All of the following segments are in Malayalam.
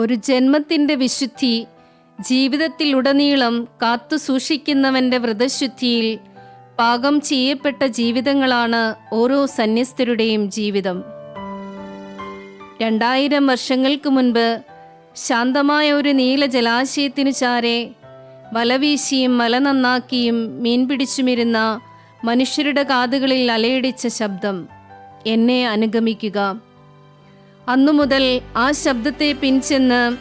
ഒരു ജന്മത്തിന്റെ വിശുദ്ധി ജീവിതത്തിലുടനീളം കാത്തു സൂക്ഷിക്കുന്നവന്റെ വ്രതശുദ്ധിയിൽ പാകം ചെയ്യപ്പെട്ട ജീവിതങ്ങളാണ് ഓരോ സന്യസ്തരുടെയും ജീവിതം. രണ്ടായിരം വർഷങ്ങൾക്ക് മുൻപ് ശാന്തമായ ഒരു നീല ജലാശയത്തിനു ചാരെ വലവീശിയും മല നന്നാക്കിയും മീൻ പിടിച്ചുമിരുന്ന മനുഷ്യരുടെ കാതുകളിൽ അലയടിച്ച ശബ്ദം എന്നെ അനുഗമിക്കുക. അന്നു മുതൽ ആ ശബ്ദത്തെ പിൻചെന്ന്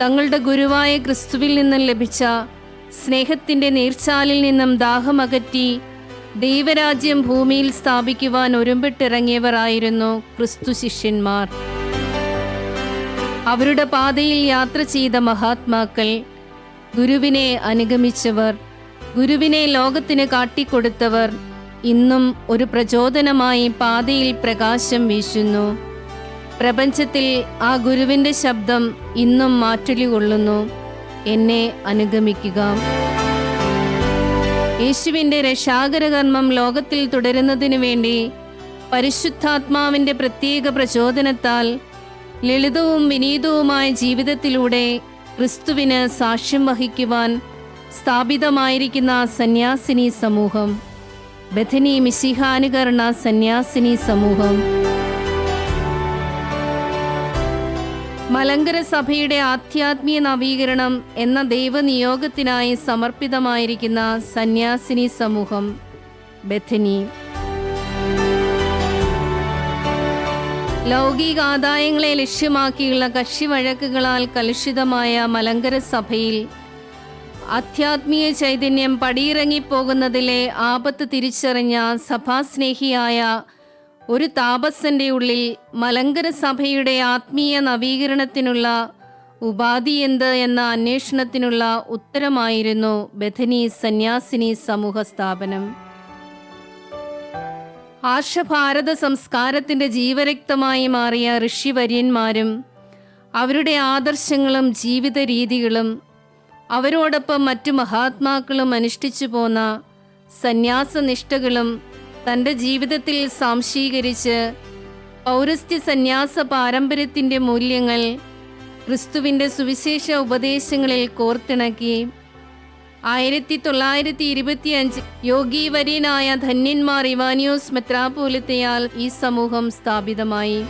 തങ്ങളുടെ ഗുരുവായ ക്രിസ്തുവിൽ നിന്നും ലഭിച്ച സ്നേഹത്തിന്റെ നീർച്ചാലിൽ നിന്നും ദാഹമകറ്റി ദൈവരാജ്യം ഭൂമിയിൽ സ്ഥാപിക്കുവാൻ ഒരുമ്പിട്ടിറങ്ങിയവരായിരുന്നു ക്രിസ്തു ശിഷ്യന്മാർ. അവരുടെ പാതയിൽ യാത്ര ചെയ്ത മഹാത്മാക്കൾ ഗുരുവിനെ അനുഗമിച്ചവർ ഗുരുവിനെ ലോകത്തിന് കാട്ടിക്കൊടുത്തവർ ഇന്നും ഒരു പ്രചോദനമായി പാതയിൽ പ്രകാശം വീശുന്നു. പ്രപഞ്ചത്തിൽ ആ ഗുരുവിന്റെ ശബ്ദം ഇന്നും മാറ്റൊലി കൊള്ളുന്നു. എന്നെ അനുഗമിക്കുക. യേശുവിന്റെ രക്ഷാകര കർമ്മം ലോകത്തിൽ തുടരുന്നതിനു വേണ്ടി പരിശുദ്ധാത്മാവിന്റെ പ്രത്യേക പ്രചോദനത്താൽ ലളിതവും വിനീതവുമായ ജീവിതത്തിലൂടെ ക്രിസ്തുവിന് സാക്ഷ്യം വഹിക്കുവാൻ സ്ഥാപിതമായിരിക്കുന്ന സന്യാസിനി സമൂഹം ബഥനി മിശിഹാനുകരണ സന്യാസിനി സമൂഹം. മലങ്കര സഭയുടെ ആധ്യാത്മീയ നവീകരണം എന്ന ദൈവനിയോഗത്തിനായി സമർപ്പിതമായിരിക്കുന്ന സന്യാസിനി സമൂഹം ബഥനി. ലൗകിക ആദായങ്ങളെ ലക്ഷ്യമാക്കിയുള്ള കക്ഷി വഴക്കുകളാൽ കലുഷിതമായ മലങ്കര സഭയിൽ ആധ്യാത്മീയ ചൈതന്യം പടിയിറങ്ങിപ്പോകുന്നതിലെ ആപത്ത് തിരിച്ചറിഞ്ഞ സഭാസ്നേഹിയായ ഒരു താപസന്റെ ഉള്ളിൽ മലങ്കര സഭയുടെ ആത്മീയ നവീകരണത്തിനുള്ള ഉപാധി എന്ത് എന്ന അന്വേഷണത്തിനുള്ള ഉത്തരമായിരുന്നു ബഥനി സന്യാസിനി സമൂഹ സ്ഥാപനം. ആർഷഭാരത സംസ്കാരത്തിന്റെ ജീവരക്തമായി മാറിയ ഋഷിവര്യന്മാരും അവരുടെ ആദർശങ്ങളും ജീവിത രീതികളും അവരോടൊപ്പം മറ്റു മഹാത്മാക്കളും അനുഷ്ഠിച്ചു പോന്ന സന്യാസനിഷ്ഠകളും തന്റെ ജീവിതത്തിൽ സാംശീകരിച്ച് പൗരസ്ത്യ സന്യാസ പാരമ്പര്യത്തിന്റെ മൂല്യങ്ങൾ ക്രിസ്തുവിന്റെ സുവിശേഷ ഉപദേശങ്ങളിൽ കോർത്തിണക്കി. ആയിരത്തി തൊള്ളായിരത്തി ഇരുപത്തിയഞ്ച് യോഗീവര്യനായ ധന്യന്മാർ ഇവാനിയോസ് മെത്രാപോലിത്തയാൽ ഈ സമൂഹം സ്ഥാപിതമായി.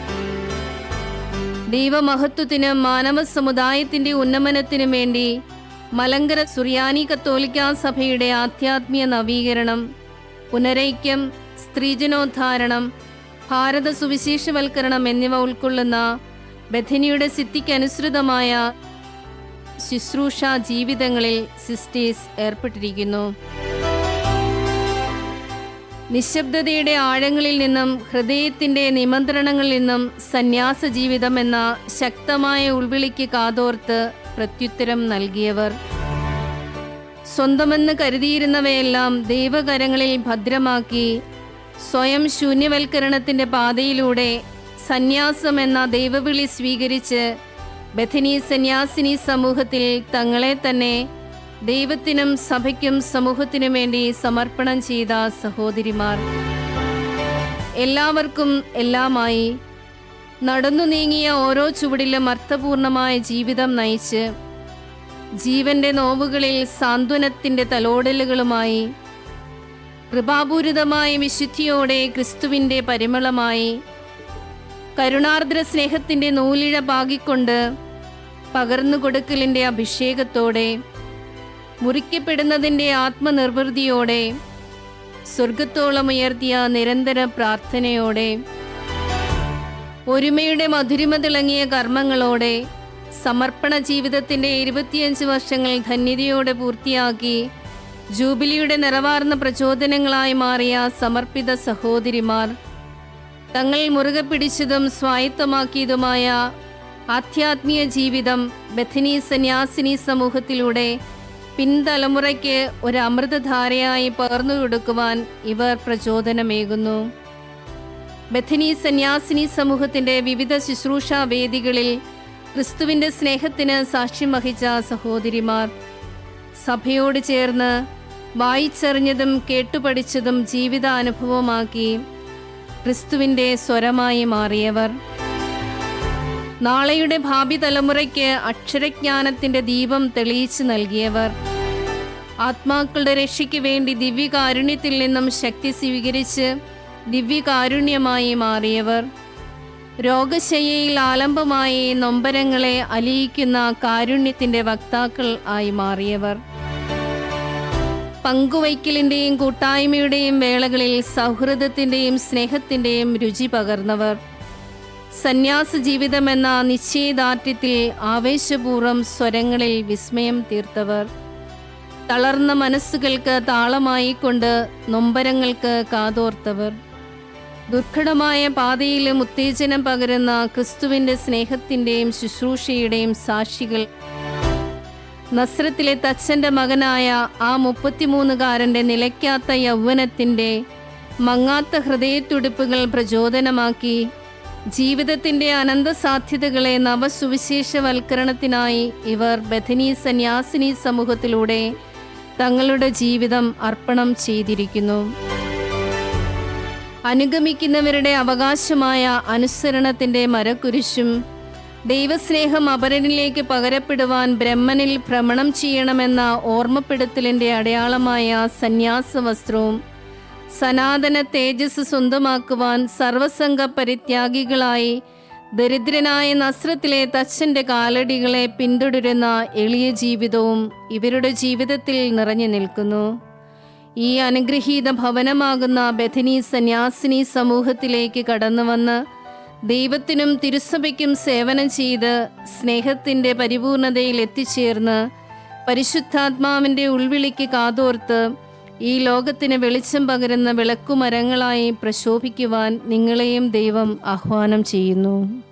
ദൈവമഹത്വത്തിനും മാനവ സമുദായത്തിന്റെ ഉന്നമനത്തിനും വേണ്ടി മലങ്കര സുറിയാനി കത്തോലിക്കാ സഭയുടെ ആധ്യാത്മിക നവീകരണം പുനരൈക്യം സ്ത്രീജനോദ്ധാരണം ഭാരത സുവിശേഷവൽക്കരണം എന്നിവ ഉൾക്കൊള്ളുന്ന ബഥനിയുടെ സിദ്ധിക്കനുസൃതമായ ശുശ്രൂഷ ജീവിതങ്ങളിൽ സിസ്റ്റേഴ്സ് ഏർപ്പെട്ടിരിക്കുന്നു. നിശബ്ദതയുടെ ആഴങ്ങളിൽ നിന്നും ഹൃദയത്തിന്റെ നിമന്ത്രണങ്ങളിൽ നിന്നും സന്യാസ ജീവിതം എന്ന ശക്തമായ ഉൾവിളിക്ക് കാതോർത്ത് പ്രത്യുത്തരം നൽകിയവർ. സ്വന്തമെന്ന് കരുതിയിരുന്നവയെല്ലാം ദൈവകരങ്ങളിൽ ഭദ്രമാക്കി സ്വയം ശൂന്യവൽക്കരണത്തിന്റെ പാതയിലൂടെ സന്യാസം എന്ന ദൈവവിളി സ്വീകരിച്ച് ബഥനി സന്യാസിനി സമൂഹത്തിൽ തങ്ങളെ തന്നെ ദൈവത്തിനും സഭയ്ക്കും സമൂഹത്തിനും വേണ്ടി സമർപ്പണം ചെയ്ത സഹോദരിമാർ. എല്ലാവർക്കും എല്ലാമായി നടന്നു നീങ്ങിയ ഓരോ ചുവടിലും അർത്ഥപൂർണമായ ജീവിതം നയിച്ച് ജീവന്റെ നോവുകളിൽ സാന്ത്വനത്തിന്റെ തലോടലുകളുമായി കൃപാപൂരിതമായ വിശുദ്ധിയോടെ ക്രിസ്തുവിന്റെ പരിമളമായി കരുണാർദ്ര സ്നേഹത്തിന്റെ നൂലിഴ പാകിക്കൊണ്ട് പകർന്നു കൊടുക്കലിന്റെ അഭിഷേകത്തോടെ മുറിക്കപ്പെടുന്നതിന്റെ ആത്മനിർവൃതിയോടെ സ്വർഗത്തോളം ഉയർത്തിയ നിരന്തര പ്രാർത്ഥനയോടെ ഒരുമയുടെ മധുരിമ തിളങ്ങിയ കർമ്മങ്ങളോടെ സമർപ്പണ ജീവിതത്തിന്റെ ഇരുപത്തിയഞ്ച് വർഷങ്ങൾ ധന്യതയോടെ പൂർത്തിയാക്കി ജൂബിലിയുടെ നിറവാർന്ന പ്രചോദനങ്ങളായി മാറിയ സമർപ്പിത സഹോദരിമാർ തങ്ങൾ മുറുകെ പിടിച്ചതും സ്വായത്തമാക്കിയതുമായ ആധ്യാത്മീയ ജീവിതം ബഥനി സന്യാസിനി സമൂഹത്തിലൂടെ പിൻതലമുറയ്ക്ക് ഒരു അമൃതധാരയായി പകർന്നു കൊടുക്കുവാൻ ഇവർ പ്രചോദനമേകുന്നു. ബഥനി സന്യാസിനി സമൂഹത്തിന്റെ വിവിധ ശുശ്രൂഷാ വേദികളിൽ ക്രിസ്തുവിന്റെ സ്നേഹത്തിന് സാക്ഷ്യം വഹിച്ച സഹോദരിമാർ സഭയോട് ചേർന്ന് വായിച്ചറിഞ്ഞതും കേട്ടുപഠിച്ചതും ജീവിതാനുഭവമാക്കി ക്രിസ്തുവിന്റെ സ്വരമായി മാറിയവർ. നാളെയുടെ ഭാവി തലമുറയ്ക്ക് അക്ഷരജ്ഞാനത്തിന്റെ ദീപം തെളിയിച്ചു നൽകിയവർ. ആത്മാക്കളുടെ രക്ഷയ്ക്ക് വേണ്ടി ദിവ്യകാരുണ്യത്തിൽ നിന്നും ശക്തി സ്വീകരിച്ച് ദിവ്യകാരുണ്യമായി മാറിയവർ. രോഗശയ്യയിൽ ആലംബമായി നൊമ്പരങ്ങളെ അലിയിക്കുന്ന കാരുണ്യത്തിന്റെ വക്താക്കൾ ആയി മാറിയവർ. പങ്കുവയ്ക്കലിന്റെയും കൂട്ടായ്മയുടെയും വേളകളിൽ സൗഹൃദത്തിന്റെയും സ്നേഹത്തിന്റെയും രുചി പകർന്നവർ. സന്യാസ ജീവിതമെന്ന നിശ്ചയദാർഢ്യത്തിൽ ആവേശപൂർവം സ്വരങ്ങളിൽ വിസ്മയം തീർത്തവർ. തളർന്ന മനസ്സുകൾക്ക് താളമായിക്കൊണ്ട് നൊമ്പരങ്ങൾക്ക് കാതോർത്തവർ. ദുർഘടമായ പാതയിലും ഉത്തേജനം പകരുന്ന ക്രിസ്തുവിന്റെ സ്നേഹത്തിന്റെയും ശുശ്രൂഷയുടെയും സാക്ഷികൾ നസ്രത്തിലെ തച്ചന്റെ മകനായ ആ മുപ്പത്തിമൂന്നുകാരന്റെ നിലയ്ക്കാത്ത യൗവനത്തിന്റെ മങ്ങാത്ത ഹൃദയത്തുടിപ്പുകൾ പ്രചോദനമാക്കി ജീവിതത്തിന്റെ അനന്തസാധ്യതകളെ നവസുവിശേഷവൽക്കരണത്തിനായി ഇവർ ബഥനി സന്യാസിനി സമൂഹത്തിലൂടെ തങ്ങളുടെ ജീവിതം അർപ്പണം ചെയ്തിരിക്കുന്നു. അനുഗമിക്കുന്നവരുടെ അവകാശമായ അനുസരണത്തിന്റെ മരക്കുരിശും ദൈവസ്നേഹം അപരനിലേക്ക് പകരപ്പെടുവാൻ ബ്രഹ്മനിൽ ഭ്രമണം ചെയ്യണമെന്ന ഓർമ്മപ്പെടുത്തലിന്റെ അടയാളമായ സന്യാസ വസ്ത്രവും സനാതന തേജസ് സ്വന്തമാക്കുവാൻ സർവസംഘ പരിത്യാഗികളായി ദരിദ്രനായ നസ്രത്തിലെ തച്ഛന്റെ കാലടികളെ പിന്തുടരുന്ന എളിയ ജീവിതവും ഇവരുടെ ജീവിതത്തിൽ നിറഞ്ഞു നിൽക്കുന്നു. ഈ അനുഗ്രഹീത ഭവനമാകുന്ന ബഥനി സന്യാസിനി സമൂഹത്തിലേക്ക് കടന്നുവന്ന് ദൈവത്തിനും തിരുസഭയ്ക്കും സേവനം ചെയ്ത് സ്നേഹത്തിന്റെ പരിപൂർണതയിൽ എത്തിച്ചേർന്ന് പരിശുദ്ധാത്മാവിന്റെ ഉൾവിളിക്ക് കാതോർത്ത് ഈ ലോകത്തിന് വെളിച്ചം പകരുന്ന വിളക്കുമരങ്ങളായി പ്രശോഭിക്കുവാൻ നിങ്ങളെയും ദൈവം ആഹ്വാനം ചെയ്യുന്നു.